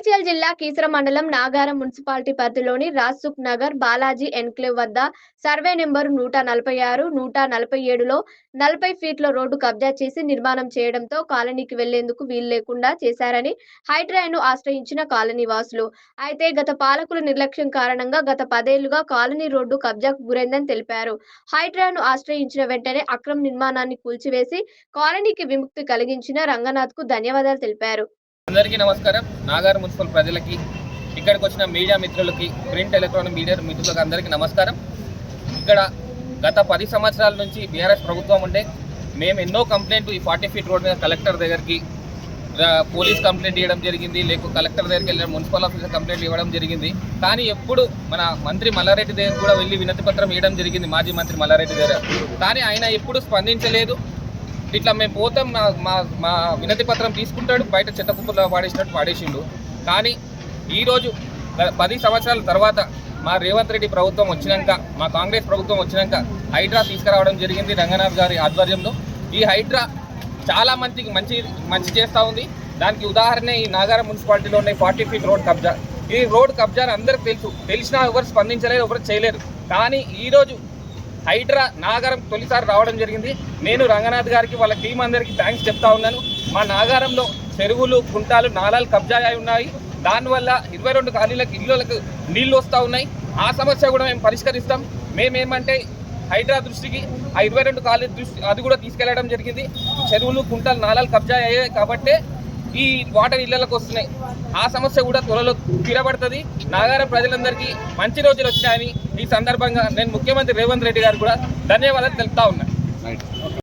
జిల్లా కీసర మండలం నాగారం మున్సిపాలిటీ పరిధిలోని రాజ్సుఖ్ నగర్ బాలాజీ ఎన్క్లేవ్ వద్ద సర్వే నెంబర్ నూట నలభై ఆరు నూట నలభై ఏడులో నలభై ఫీట్ల రోడ్డు కబ్జా చేసి నిర్మాణం చేయడంతో కాలనీకి వెళ్ళేందుకు వీలు లేకుండా చేశారని హైడ్రాను ఆశ్రయించిన కాలనీ వాసులు. అయితే గత పాలకుల నిర్లక్ష్యం కారణంగా గత పదేళ్ళుగా కాలనీ రోడ్డు కబ్జాకు గురైందని తెలిపారు. హైడ్రాను ఆశ్రయించిన వెంటనే అక్రమ నిర్మాణాన్ని కూల్చివేసి కాలనీకి విముక్తి కలిగించిన రంగనాథ్కు ధన్యవాదాలు తెలిపారు. అందరికీ నమస్కారం. నాగార్ మున్సిపల్ ప్రజలకి ఇక్కడికి వచ్చిన మీడియా మిత్రులకి ప్రింట్ ఎలక్ట్రానిక్ మీడియా మిత్రులకు అందరికీ నమస్కారం. ఇక్కడ గత పది సంవత్సరాల నుంచి బీఆర్ఎస్ ప్రభుత్వం ఉండే మేము ఎన్నో కంప్లైంట్ ఈ ఫార్టీ ఫీట్ రోడ్ మీద కలెక్టర్ దగ్గరికి పోలీస్ కంప్లైంట్ ఇవ్వడం జరిగింది లేక కలెక్టర్ దగ్గరికి వెళ్ళిన మున్సిపల్ ఆఫీసర్ కంప్లైంట్ ఇవ్వడం జరిగింది. కానీ ఎప్పుడు మన మంత్రి మల్లారెడ్డి దగ్గర కూడా వెళ్ళి వినతి పత్రం ఇవ్వడం జరిగింది మాజీ మంత్రి మల్లారెడ్డి దగ్గర. కానీ ఆయన ఎప్పుడు స్పందించలేదు. ఇట్లా మేము పోతాం మా మా మా వినతి పత్రం తీసుకుంటాడు బయట చెత్త కుప్పలో పాడేసినట్టు పాడేసిండు కానీ ఈరోజు పది సంవత్సరాల తర్వాత మా రేవంత్ రెడ్డి ప్రభుత్వం వచ్చినాక మా కాంగ్రెస్ ప్రభుత్వం వచ్చినాక హైడ్రా తీసుకురావడం జరిగింది రంగనాథ్ గారి ఆధ్వర్యంలో. ఈ హైడ్రా చాలా మందికి మంచి మంచి చేస్తూ ఉంది. దానికి ఉదాహరణ ఈ నాగారం మున్సిపాలిటీలో ఉన్న ఫార్టీ ఫీట్ రోడ్ కబ్జా. ఈ రోడ్ కబ్జాని అందరికి తెలుసు. తెలిసినా ఎవరు స్పందించలేదు ఎవరు చేయలేరు కానీ ఈరోజు హైడ్రా నాగారం తొలిసారి రావడం జరిగింది. నేను రంగనాథ్ గారికి వాళ్ళ టీం అందరికీ థ్యాంక్స్ చెప్తా ఉన్నాను. మా నాగారంలో చెరువులు కుంటాలు నాలాలు కబ్జా అయి ఉన్నాయి. దానివల్ల ఇరవై రెండు ఖాళీలకు ఇళ్ళకు నీళ్ళు వస్తూ ఉన్నాయి. ఆ సమస్య కూడా మేము పరిష్కరిస్తాం. మేమేమంటే హైడ్రా దృష్టికి ఆ ఇరవై రెండు ఖాళీ దృష్టి అది కూడా తీసుకెళ్ళడం జరిగింది. చెరువులు కుంటాలు నాలాలు కబ్జా అయ్యాయి కాబట్టే ఈ వాటర్ ఇళ్ళలోకి వస్తున్నాయి. ఆ సమస్య కూడా త్వరలో తీరబడుతుంది. నగర ప్రజలందరికీ మంచి రోజులు వచ్చాయని ఈ సందర్భంగా నేను ముఖ్యమంత్రి రేవంత్ రెడ్డి గారు కూడా ధన్యవాదాలు తెలుపుతా ఉన్నాను